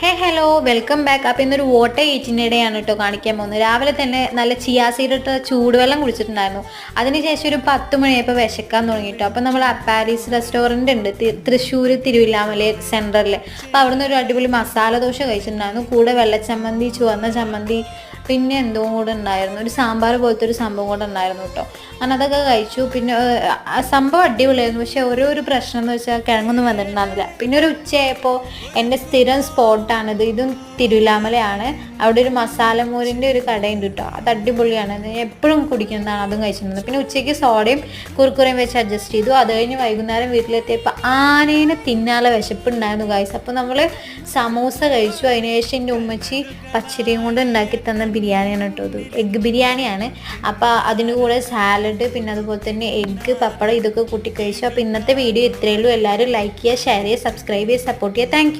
ഹേ hello welcome back അപ്പോൾ ഇന്നൊരു വോട്ട ഈറ്റിന്റെ ഇടയാണ് കേട്ടോ കാണിക്കാൻ പോകുന്നത്. രാവിലെ തന്നെ നല്ല ചിയാ സീഡിട്ട് ചൂടുവെള്ളം കുടിച്ചിട്ടുണ്ടായിരുന്നു. അതിനുശേഷം ഒരു പത്ത് മണിയായപ്പോൾ വിശക്കാൻ തുടങ്ങിയിട്ടോ അപ്പോൾ നമ്മൾ അപ്പാരീസ് റെസ്റ്റോറന്റ് ഉണ്ട്. തൃശ്ശൂർ തിരുവില്ലാമല സെന്ററിൽ അപ്പോൾ അവിടുന്ന് ഒരു അടിപൊളി മസാല ദോശ കഴിച്ചിട്ടുണ്ടായിരുന്നു. കൂടെ വെള്ളച്ചമ്മന്തി ചുവന്ന ചമ്മന്തി പിന്നെ എന്തോ കൂടെ ഉണ്ടായിരുന്നു. ഒരു സാമ്പാർ പോലത്തെ ഒരു സംഭവം കൂടെ ഉണ്ടായിരുന്നു കേട്ടോ അങ്ങനെ അതൊക്കെ കഴിച്ചു. പിന്നെ ആ സംഭവം അടിപൊളിയായിരുന്നു. പക്ഷേ ഓരോ ഒരു പ്രശ്നം എന്ന് വെച്ചാൽ കിഴങ്ങൊന്നും വന്നിട്ടുണ്ടായിരുന്നില്ല. പിന്നെ ഒരു ഉച്ചയായപ്പോൾ എന്റെ സ്ഥിരം സ്പോട്ടാണിത് ഇതും തിരുവില്ലാമലയാണ് അവിടെ ഒരു മസാലമൂരിന്റെ ഒരു കടയുണ്ട് കേട്ടോ അത് അടിപൊളിയാണ്. എപ്പോഴും കുടിക്കുന്നതാണ് അതും കഴിച്ചിരുന്നത്. പിന്നെ ഉച്ചയ്ക്ക് സോഡയും കുറുക്കുറയും വെച്ച് അഡ്ജസ്റ്റ് ചെയ്തു. അത് കഴിഞ്ഞ് വൈകുന്നേരം വീട്ടിലെത്തിയപ്പോൾ ആനേനെ തിന്നാലെ വിശപ്പുണ്ടായിരുന്നു ഗൈസ് അപ്പോൾ നമ്മൾ സമൂസ കഴിച്ചു. അതിനുശേഷം എന്റെ ഉമ്മച്ചി പച്ചരിയും കൊണ്ട് ഉണ്ടാക്കി തന്ന ബിരിയാണിയാണ് കേട്ടോ ഇത്. എഗ്ഗ് ബിരിയാണിയാണ്. അപ്പോൾ അതിന് കൂടെ സാലഡ് പിന്നെ അതുപോലെ തന്നെ എഗ്ഗ് പപ്പടം ഇതൊക്കെ കൂട്ടി കഴിച്ചു അപ്പോൾ ഇന്നത്തെ വീഡിയോ ഇത്രയേ ഉള്ളൂ. എല്ലാവരും ലൈക്ക് ചെയ്യുക ഷെയർ ചെയ്യുക സബ്സ്ക്രൈബ് ചെയ്യുക സപ്പോർട്ട് ചെയ്യുക. താങ്ക്